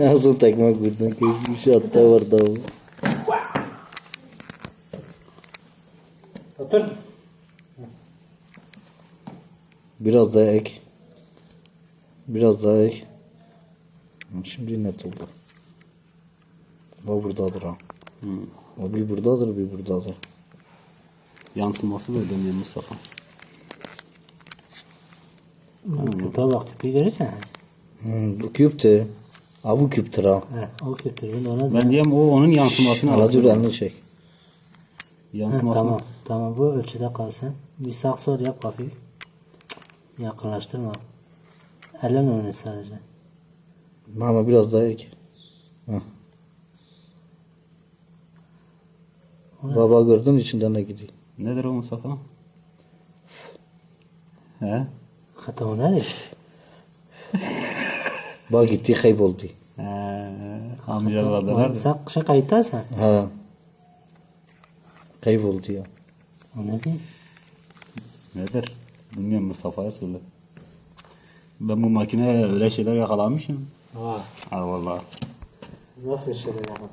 Nasıl tekme? Bir şey hatta var da o. Otur. Biraz daha ek. Biraz daha ek. Şimdi net oldu. O buradadır ha. O bir buradadır bir buradadır. Yansıması da ödemiyor Mustafa. Küpe bak küpeyi görürsen. Hmm, bu küptür. Ha bu küptür ha. He, o küptür. Ben ona Ben diyeyim o onun yansımasını Hala dur elini çek. Yansımasını. tamam. Tamam bu ölçüde kalsın. Bir sağ sol yap hafif. Yakınlaştırma. Elin önü sadece. Ama biraz daha ek. Hah. Baba gördün içinden ne gidiyor. Nedir o Mustafa? He? Hatta o nedir? Bak gitti kayboldu. He. Amcalar da var. Sen kışa kayıttasın. Ha. Kayboldu ya. O ne diyeyim? Nedir? Bilmiyorum Mustafa'ya söyle. Ben bu makine öyle şeyler yakalamışım. Ha. Ha vallahi. Nasıl şeyler yapalım?